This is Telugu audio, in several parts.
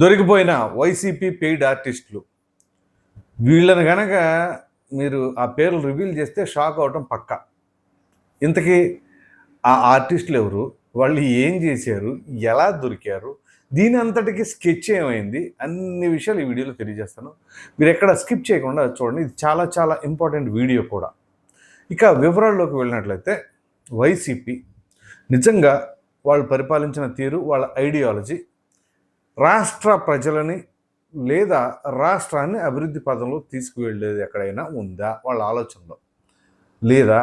దొరికిపోయిన వైసీపీ పెయిడ్ ఆర్టిస్టులు. వీళ్ళని గనక మీరు ఆ పేర్లు రివీల్ చేస్తే షాక్ అవటం పక్క. ఇంతకీ ఆ ఆర్టిస్టులు ఎవరు? వాళ్ళు ఏం చేశారు? ఎలా దొరికారు? దీని అంతటికి స్కెచ్ ఏమైంది? అన్ని విషయాలు ఈ వీడియోలో తెలియజేస్తాను. మీరు ఎక్కడ స్కిప్ చేయకుండా చూడండి. ఇది చాలా చాలా ఇంపార్టెంట్ వీడియో కూడా. ఇక వివరాల్లోకి వెళ్ళినట్లయితే వైసీపీ నిజంగా వాళ్ళు పరిపాలించిన తీరు వాళ్ళ ఐడియాలజీ రాష్ట్ర ప్రజలని లేదా రాష్ట్రాన్ని అభివృద్ధి పదంలో తీసుకువెళ్ళేది ఎక్కడైనా ఉందా వాళ్ళ ఆలోచనలో? లేదా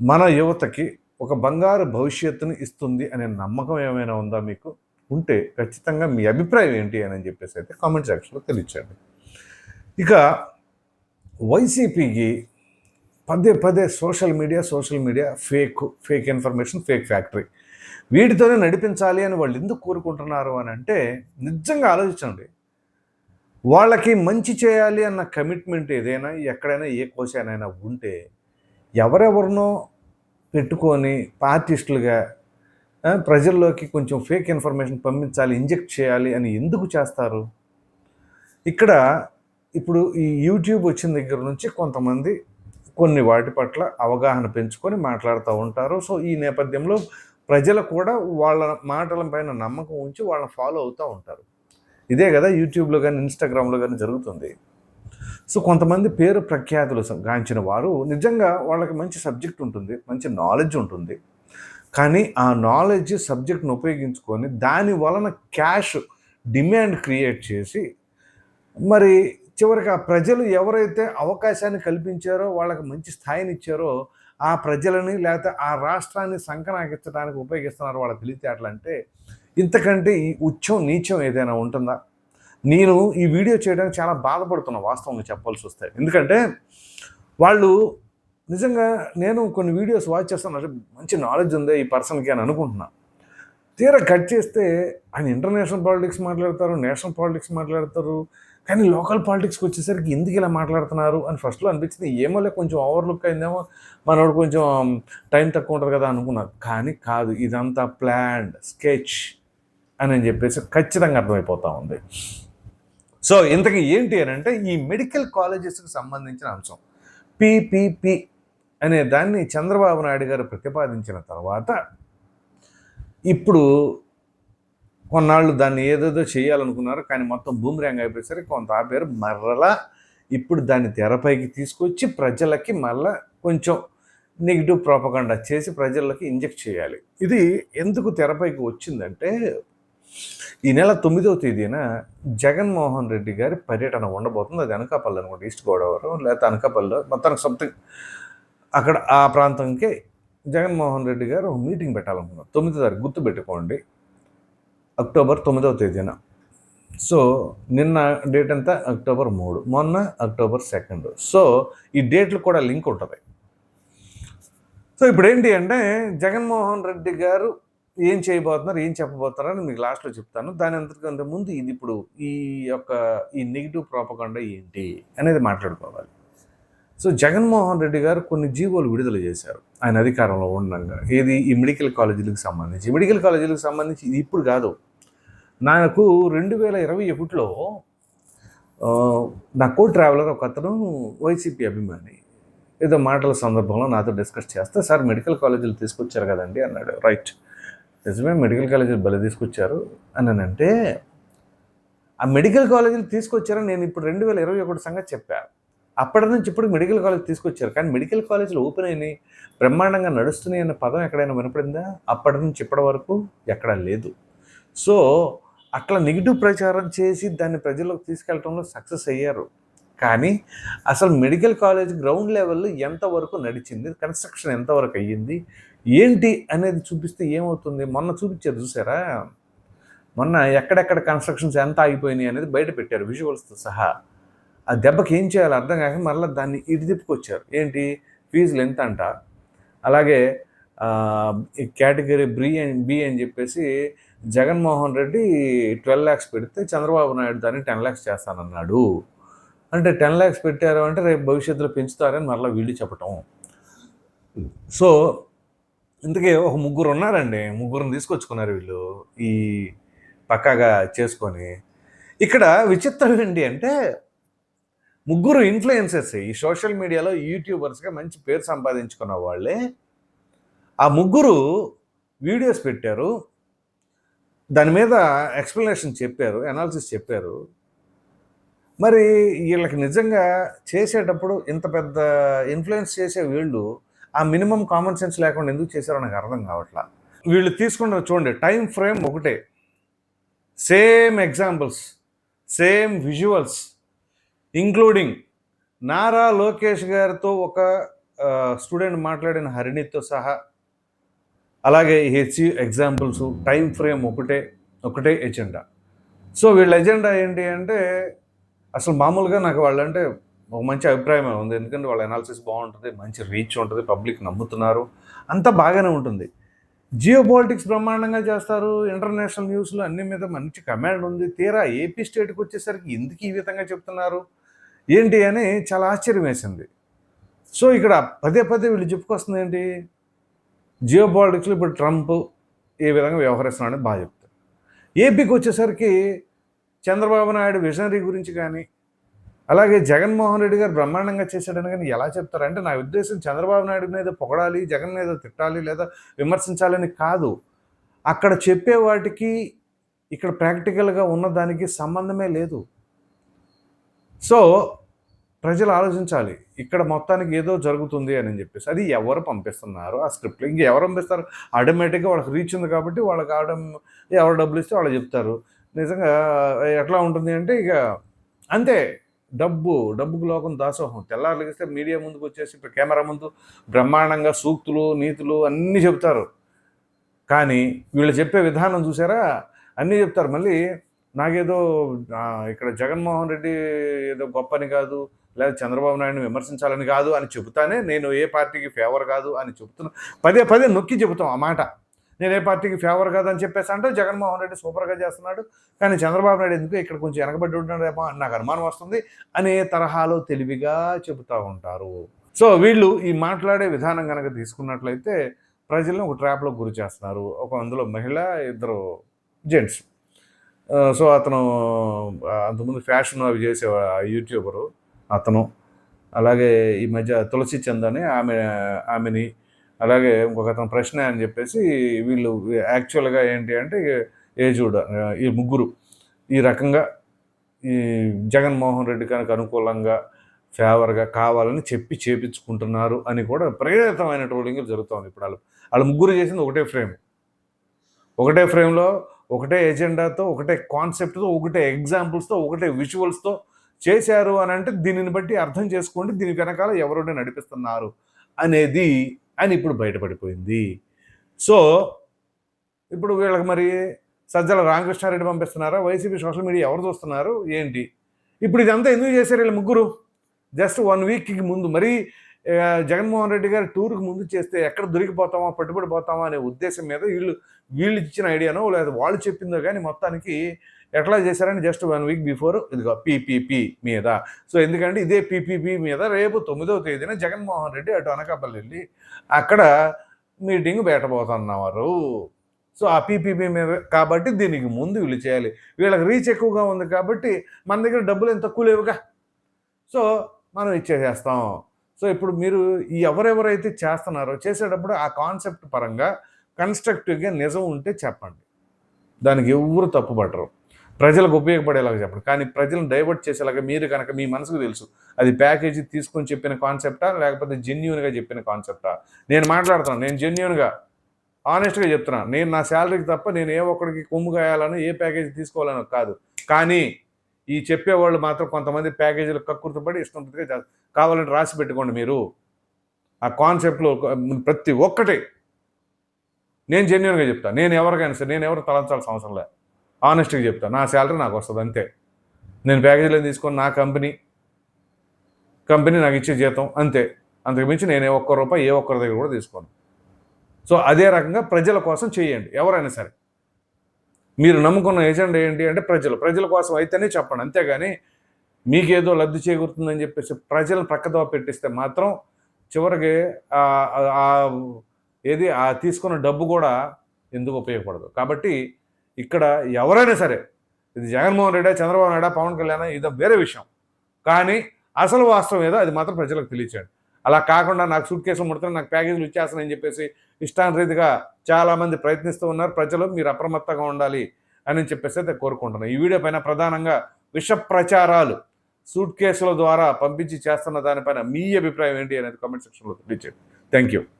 మన యువతకి ఒక బంగారు భవిష్యత్తుని ఇస్తుంది అనే నమ్మకం ఏమైనా ఉందా మీకు? ఉంటే ఖచ్చితంగా మీ అభిప్రాయం ఏంటి అని చెప్పేసి అయితే కామెంట్ సెక్షన్లో తెలియచేయండి. ఇక వైసీపీకి పదే పదే social media social media fake fake information fake factory వీటితోనే నడిపించాలి అని వాళ్ళు ఎందుకు కోరుకుంటున్నారు అని అంటే నిజంగా ఆలోచించండి. వాళ్ళకి మంచి చేయాలి అన్న కమిట్మెంట్ ఏదైనా ఎక్కడైనా ఏ కోశానైనా ఉంటే ఎవరెవరినో పెట్టుకొని పార్టిస్టులుగా ప్రజల్లోకి కొంచెం ఫేక్ ఇన్ఫర్మేషన్ పంపించాలి ఇంజెక్ట్ చేయాలి అని ఎందుకు చేస్తారు? ఇక్కడ ఇప్పుడు ఈ యూట్యూబ్ వచ్చిన దగ్గర నుంచి కొంతమంది కొన్ని వాటి పట్ల అవగాహన పెంచుకొని మాట్లాడుతూ ఉంటారు. సో ఈ నేపథ్యంలో ప్రజలు కూడా వాళ్ళ మాటల పైన నమ్మకం ఉంచి వాళ్ళని ఫాలో అవుతూ ఉంటారు. ఇదే కదా యూట్యూబ్లో కానీ ఇన్స్టాగ్రామ్లో కానీ జరుగుతుంది. సో కొంతమంది పేరు ప్రఖ్యాతులు గాంచిన వారు నిజంగా వాళ్ళకి మంచి సబ్జెక్ట్ ఉంటుంది మంచి నాలెడ్జ్ ఉంటుంది. కానీ ఆ నాలెడ్జ్ సబ్జెక్ట్ను ఉపయోగించుకొని దాని వలన క్యాష్ డిమాండ్ క్రియేట్ చేసి మరి చివరికి ఆ ప్రజలు ఎవరైతే అవకాశాన్ని కల్పించారో వాళ్ళకి మంచి స్థాయిని ఇచ్చారో ఆ ప్రజలని లేకపోతే ఆ రాష్ట్రాన్ని సంకనాగించడానికి ఉపయోగిస్తున్నారు వాళ్ళ తెలివితేటలు అంటే ఇంతకంటే ఈ ఉచ్చం నీచం ఏదైనా ఉంటుందా? నేను ఈ వీడియో చేయడానికి చాలా బాధపడుతున్నా వాస్తవంగా చెప్పాల్సి వస్తే. ఎందుకంటే వాళ్ళు నిజంగా నేను కొన్ని వీడియోస్ వాచ్ చేస్తాను. అంటే మంచి నాలెడ్జ్ ఉంది ఈ పర్సన్కి అని అనుకుంటున్నా. తీరా కట్ చేస్తే ఆయన ఇంటర్నేషనల్ పాలిటిక్స్ మాట్లాడతారు నేషనల్ పాలిటిక్స్ మాట్లాడతారు కానీ లోకల్ పాలిటిక్స్కి వచ్చేసరికి ఎందుకు ఇలా మాట్లాడుతున్నారు అని ఫస్ట్లో అనిపించింది. ఏమోలే కొంచెం ఓవర్లుక్ అయిందేమో మనోడు కొంచెం టైం తక్కువ ఉంటుంది కదా అనుకున్నారు. కానీ కాదు ఇదంతా ప్లాన్డ్ స్కెచ్ అని అని చెప్పేసి ఖచ్చితంగా అర్థమైపోతా ఉంది. సో ఇంతకీ ఏంటి అని అంటే ఈ మెడికల్ కాలేజెస్కి సంబంధించిన అంశం. పిపిపి అనే దాన్ని చంద్రబాబు నాయుడు గారు ప్రతిపాదించిన తర్వాత ఇప్పుడు కొన్నాళ్ళు దాన్ని ఏదేదో చేయాలనుకున్నారు కానీ మొత్తం బూమ్రాంగ్ అయిపోయేసరికి కొంత ఆపేరు మరలా ఇప్పుడు దాన్ని తెరపైకి తీసుకొచ్చి ప్రజలకి మళ్ళా కొంచెం నెగిటివ్ ప్రాపగండా చేసి ప్రజలకి ఇంజెక్ట్ చేయాలి. ఇది ఎందుకు తెరపైకి వచ్చిందంటే ఈ నెల తొమ్మిదవ తేదీన జగన్మోహన్ రెడ్డి గారి పర్యటన ఉండబోతుంది. అది అనకాపల్లి అనుకోండి ఈస్ట్ గోదావరి లేకపోతే అనకాపల్లిలో మొత్తానికి సంథింగ్ అక్కడ ఆ ప్రాంతంకే జగన్మోహన్ రెడ్డి గారు ఒక మీటింగ్ పెట్టాలనుకున్నారు. తొమ్మిదో తారీఖు గుర్తుపెట్టుకోండి. అక్టోబర్ తొమ్మిదవ తేదీన. సో నిన్న డేట్ ఎంత? అక్టోబర్ మూడు. మొన్న అక్టోబర్ సెకండ్. సో ఈ డేట్లు కూడా లింక్ ఉంటుంది. సో ఇప్పుడు ఏంటి అంటే జగన్మోహన్ రెడ్డి గారు ఏం చేయబోతున్నారు ఏం చెప్పబోతున్నారని అని మీకు లాస్ట్లో చెప్తాను. దాని అంతకంటే ముందు ఇది ఇప్పుడు ఈ యొక్క ఈ నెగిటివ్ ప్రాపకుండా ఏంటి అనేది మాట్లాడుకోవాలి. సో జగన్మోహన్ రెడ్డి గారు కొన్ని జీవోలు విడుదల చేశారు. ఆయన అధికారంలో ఉండగా. ఏది? ఈ మెడికల్ కాలేజీలకు సంబంధించి. మెడికల్ కాలేజీలకు సంబంధించి ఇది ఇప్పుడు కాదు. నాకు రెండు వేల ఇరవై ఒకటిలో నా కో ట్రావెలర్ ఒక అతను వైసీపీ అభిమాని. ఏదో మాటల సందర్భంలో నాతో డిస్కస్ చేస్తే సార్ మెడికల్ కాలేజీలు తీసుకొచ్చారు కదండి అన్నాడు. రైట్. నిజమే మెడికల్ కాలేజీలు భలే తీసుకొచ్చారు అని అంటే ఆ మెడికల్ కాలేజీలు తీసుకొచ్చారని నేను ఇప్పుడు రెండు వేల ఇరవై ఒకటి సంగతి చెప్పాను అప్పటి నుంచి ఇప్పుడు మెడికల్ కాలేజ్ తీసుకొచ్చారు. కానీ మెడికల్ కాలేజీలు ఓపెన్ అయినాయి బ్రహ్మాండంగా నడుస్తున్నాయి అనే పదం ఎక్కడైనా వినపడిందా? అప్పటి నుంచి ఇప్పటి వరకు ఎక్కడా లేదు. సో అట్లా నెగిటివ్ ప్రచారం చేసి దాన్ని ప్రజల్లోకి తీసుకెళ్ళడంలో సక్సెస్ అయ్యారు. కానీ అసలు మెడికల్ కాలేజ్ గ్రౌండ్ లెవెల్లో ఎంతవరకు నడిచింది కన్స్ట్రక్షన్ ఎంతవరకు అయ్యింది ఏంటి అనేది చూపిస్తే ఏమవుతుంది? మొన్న చూపించారు చూసారా? మొన్న ఎక్కడెక్కడ కన్స్ట్రక్షన్స్ ఎంత ఆగిపోయినాయి అనేది బయట పెట్టారు విజువల్స్తో సహా. ఆ దెబ్బకి ఏం చేయాలో అర్థం కాక మళ్ళీ దాన్ని ఇటు తిప్పుకొచ్చారు. ఏంటి? ఫీజులు ఎంత అంట? అలాగే ఈ కేటగిరీ బ్రీ అండ్ బి అని చెప్పేసి జగన్మోహన్ రెడ్డి ట్వెల్వ్ ల్యాక్స్ పెడితే చంద్రబాబు నాయుడు దాన్ని టెన్ ల్యాక్స్ చేస్తానన్నాడు. అంటే టెన్ ల్యాక్స్ పెట్టారు అంటే రేపు భవిష్యత్తులో పెంచుతారని మరలా వీళ్ళు చెప్పటం. సో ఇందుకే ఒక ముగ్గురు ఉన్నారండి. ముగ్గురుని తీసుకొచ్చుకున్నారు వీళ్ళు ఈ పక్కాగా చేసుకొని. ఇక్కడ విచిత్రం ఏంటి అంటే ముగ్గురు ఇన్ఫ్లుయెన్సర్స్ ఈ సోషల్ మీడియాలో యూట్యూబర్స్గా మంచి పేరు సంపాదించుకున్న వాళ్ళే. ఆ ముగ్గురు వీడియోస్ పెట్టారు. దాని మీద ఎక్స్ప్లెనేషన్ చెప్పారు అనాలిసిస్ చెప్పారు. మరి వీళ్ళకి నిజంగా చేసేటప్పుడు ఇంత పెద్ద ఇన్ఫ్లుయెన్స్ చేసే వీళ్ళు ఆ మినిమం కామన్ సెన్స్ లేకుండా ఎందుకు చేశారో నాకు అర్థం కావట్లా. వీళ్ళు తీసుకున్న చూడండి టైం ఫ్రేమ్ ఒకటే. Same examples same visuals including Nara Lokesh గారితో ఒక స్టూడెంట్ మాట్లాడిన హరిణితో సహా అలాగే హెచ్ ఎగ్జాంపుల్స్ టైం ఫ్రేమ్ ఒకటే ఒకటే ఎజెండా. సో వీళ్ళ ఎజెండా ఏంటి అంటే అసలు మామూలుగా నాకు వాళ్ళంటే ఒక మంచి అభిప్రాయమే ఉంది. ఎందుకంటే వాళ్ళ అనాలిసిస్ బాగుంటుంది మంచి రీచ్ ఉంటుంది పబ్లిక్ నమ్ముతున్నారు అంతా బాగానే ఉంటుంది. జియో పాలిటిక్స్ బ్రహ్మాండంగా చేస్తారు ఇంటర్నేషనల్ న్యూస్లో అన్ని మీద మంచి కమాండ్ ఉంది. తీరా ఏపీ స్టేట్కి వచ్చేసరికి ఎందుకు ఈ విధంగా చెప్తున్నారు? ఏంటి అని చాలా ఆశ్చర్యం వేసింది. సో ఇక్కడ పదే పదే వీళ్ళు చెప్పుకొస్తుంది ఏంటి? జియో పాలిటిక్స్లో ఇప్పుడు ట్రంప్ ఏ విధంగా వ్యవహరిస్తున్నాడని బాగా చెప్తారు. ఏపీకి వచ్చేసరికి చంద్రబాబు నాయుడు విజనరీ గురించి కానీ అలాగే జగన్మోహన్ రెడ్డి గారు బ్రహ్మాండంగా చేశాడని కానీ ఎలా చెప్తారు? అంటే నా ఉద్దేశం చంద్రబాబు నాయుడు మీద పొగడాలి జగన్ మీద తిట్టాలి లేదా విమర్శించాలని కాదు. అక్కడ చెప్పే వాటికి ఇక్కడ ప్రాక్టికల్గా ఉన్నదానికి సంబంధమే లేదు. సో ప్రజలు ఆలోచించాలి ఇక్కడ మొత్తానికి ఏదో జరుగుతుంది అని చెప్పేసి. అది ఎవరు పంపిస్తున్నారు? ఆ స్క్రిప్ట్లో ఇంక ఎవరు పంపిస్తారు? ఆటోమేటిక్గా వాళ్ళకి రీచ్ ఉంది కాబట్టి వాళ్ళకి ఆడం ఎవరు డబ్బులు ఇస్తే వాళ్ళు చెప్తారు. నిజంగా ఎట్లా ఉంటుంది అంటే ఇక అంతే. డబ్బు డబ్బుకు లోకం దాసోహం. తెల్లారులగిస్తే మీడియా ముందుకు వచ్చేసి ఇప్పుడు కెమెరా ముందు బ్రహ్మాండంగా సూక్తులు నీతులు అన్నీ చెప్తారు కానీ వీళ్ళు చెప్పే విధానం చూసారా? అన్నీ చెప్తారు. మళ్ళీ నాకేదో ఇక్కడ జగన్మోహన్ రెడ్డి ఏదో గొప్పని కాదు లేదా చంద్రబాబు నాయుడిని విమర్శించాలని కాదు అని చెబుతానే నేను ఏ పార్టీకి ఫేవర్ కాదు అని చెబుతున్నా. పదే పదే నొక్కి చెబుతాం ఆ మాట. నేను ఏ పార్టీకి ఫేవర్ కాదని చెప్పేసి అంటే జగన్మోహన్ రెడ్డి సూపర్గా చేస్తున్నాడు. కానీ చంద్రబాబు నాయుడు ఎందుకు ఇక్కడ కొంచెం వెనకబడి ఉంటాడేమో అని నాకు అనుమానం వస్తుంది. అనే తరహాలో తెలివిగా చెబుతూ ఉంటారు. సో వీళ్ళు ఈ మాట్లాడే విధానం కనుక తీసుకున్నట్లయితే ప్రజలను ఒక ట్రాప్లో గురి చేస్తున్నారు. ఒక అందులో మహిళ ఇద్దరు జెంట్స్ సో అతను అంతకుముందు ఫ్యాషన్ అవి చేసే యూట్యూబరు అతను. అలాగే ఈ మధ్య తులసి చంద్ అని ఆమె ఆమెని. అలాగే ఇంకొక అతను ప్రశ్న అని చెప్పేసి వీళ్ళు యాక్చువల్గా ఏంటి అంటే ఏజుడ్ ఈ ముగ్గురు. ఈ రకంగా ఈ జగన్మోహన్ రెడ్డి కనుక అనుకూలంగా ఫేవర్గా కావాలని చెప్పి చేపించుకుంటున్నారు అని కూడా ప్రేరితమైన ట్రోలింగ్ జరుగుతుంది ఇప్పుడు వాళ్ళు వాళ్ళు ముగ్గురు చేసింది ఒకటే ఫ్రేమ్. ఒకటే ఫ్రేమ్లో ఒకటే ఎజెండాతో ఒకటే కాన్సెప్ట్తో ఒకటే ఎగ్జాంపుల్స్తో ఒకటే విజువల్స్తో చేశారు అని అంటే దీనిని బట్టి అర్థం చేసుకోండి దీని వెనకాల ఎవరోనే నడిపిస్తున్నారు అనేది అని ఇప్పుడు బయటపడిపోయింది. సో ఇప్పుడు వీళ్ళకి మరి సజ్జల రామకృష్ణారెడ్డి పంపిస్తున్నారా? వైసీపీ సోషల్ మీడియా ఎవరు చూస్తున్నారు? ఏంటి? ఇప్పుడు ఇదంతా ఎందుకు చేశారు వీళ్ళు ముగ్గురు? జస్ట్ వన్ వీక్కి ముందు. మరీ జగన్మోహన్ రెడ్డి గారు టూర్కి ముందు చేస్తే ఎక్కడ దొరికిపోతామా పట్టుబడిపోతామా అనే ఉద్దేశం మీద వీళ్ళు వీళ్ళు ఇచ్చిన ఐడియానో లేదా వాళ్ళు చెప్పిందో కానీ మొత్తానికి ఎట్లా చేశారని జస్ట్ వన్ వీక్ బిఫోర్ ఇదిగో పీపీపీ మీద. సో ఎందుకంటే ఇదే పీపీపీ మీద రేపు తొమ్మిదవ తేదీన జగన్మోహన్ రెడ్డి అటు అనకాపల్లి వెళ్ళి అక్కడ మీటింగ్ పెట్టబోతున్నారు. సో ఆ పీపీపీ మీద కాబట్టి దీనికి ముందు వీళ్ళు చేయాలి. వీళ్ళకి రీచ్ ఎక్కువగా ఉంది కాబట్టి మన దగ్గర డబ్బులు ఎంత తక్కువ లేవుగా. సో మనం ఇచ్చేసేస్తాం. సో ఇప్పుడు మీరు ఎవరెవరైతే చేస్తున్నారో చేసేటప్పుడు ఆ కాన్సెప్ట్ పరంగా కన్స్ట్రక్టివ్గా నిజం ఉంటే చెప్పండి. దానికి ఎవరు తప్పుపడరు ప్రజలకు ఉపయోగపడేలాగా చెప్పండి. కానీ ప్రజలను డైవర్ట్ చేసేలాగా మీరు కనుక మీ మనసుకు తెలుసు అది ప్యాకేజీ తీసుకొని చెప్పిన కాన్సెప్టా లేకపోతే జెన్యున్గా చెప్పిన కాన్సెప్టా? నేను మాట్లాడుతున్నాను నేను జెన్యున్గా ఆనెస్ట్గా చెప్తున్నాను నేను నా శాలరీకి తప్ప నేను ఏ ఒక్కడికి కొమ్ము కాయాలని ఏ ప్యాకేజీ తీసుకోవాలనో కాదు. కానీ ఈ చెప్పేవాళ్ళు మాత్రం కొంతమంది ప్యాకేజీలు కక్కుర్తపడి ఇష్టం కావాలంటే రాసి పెట్టుకోండి మీరు. ఆ కాన్సెప్ట్లో ప్రతి ఒక్కటి నేను జెన్యున్గా చెప్తాను నేను ఎవరికైనా సరే నేను ఎవరు తలంచాల్సిన అవసరం లేదు ఆనెస్ట్గా చెప్తాను నా శాలరీ నాకు వస్తుంది అంతే. నేను ప్యాకేజీలో తీసుకొని నా కంపెనీ కంపెనీ నాకు ఇచ్చే జీతం అంతే. అంతకుమించి నేను ఏ ఒక్క రూపాయి ఏ ఒక్కరి దగ్గర కూడా తీసుకోను. సో అదే రకంగా ప్రజల కోసం చేయండి. ఎవరైనా సరే. మీరు నమ్ముకున్న ఏజెండా ఏంటి అంటే ప్రజలు. ప్రజల కోసం అయితేనే చెప్పండి. అంతేగాని మీకేదో లబ్ధి చేకూరుతుందని చెప్పేసి ప్రజలను ప్రక్కదో పెట్టిస్తే మాత్రం చివరికి ఏది ఆ తీసుకున్న డబ్బు కూడా ఎందుకు ఉపయోగపడదు. కాబట్టి ఇక్కడ ఎవరైనా సరే ఇది జగన్మోహన్ రెడ్డి చంద్రబాబు నాయుడు పవన్ కళ్యాణ్ ఇది వేరే విషయం. కానీ అసలు వాస్తవం ఏదో అది మాత్రం ప్రజలకు తెలియచేయండి. అలా కాకుండా నాకు సూట్ కేసులు ముడుతున్నాయి నాకు ప్యాకేజీలు ఇచ్చేస్తానని చెప్పేసి ఇష్టానురీతిగా చాలామంది ప్రయత్నిస్తూ ఉన్నారు. ప్రజలు మీరు అప్రమత్తంగా ఉండాలి అని చెప్పేసి అయితే కోరుకుంటున్నాను. ఈ వీడియో పైన ప్రధానంగా విష ప్రచారాలు సూట్ కేసుల ద్వారా పంపించి చేస్తున్న దానిపైన మీ అభిప్రాయం ఏంటి అనేది కామెంట్ సెక్షన్లో తెలియచేయండి. Thank you